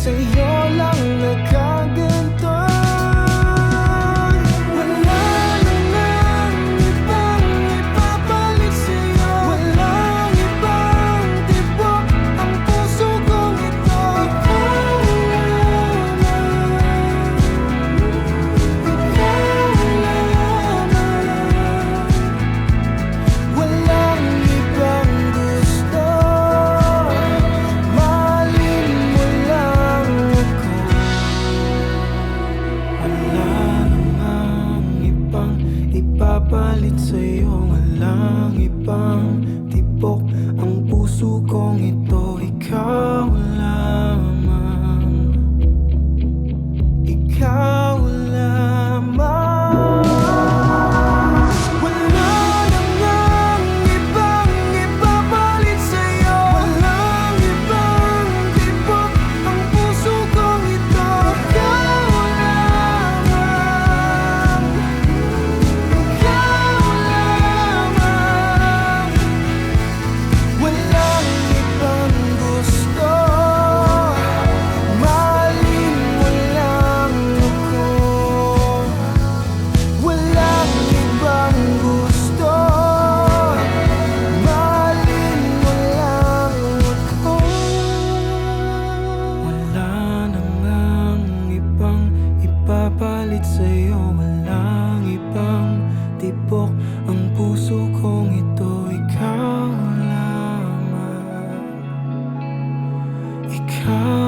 say Ang puso kong ito, ikaw lamang Ikaw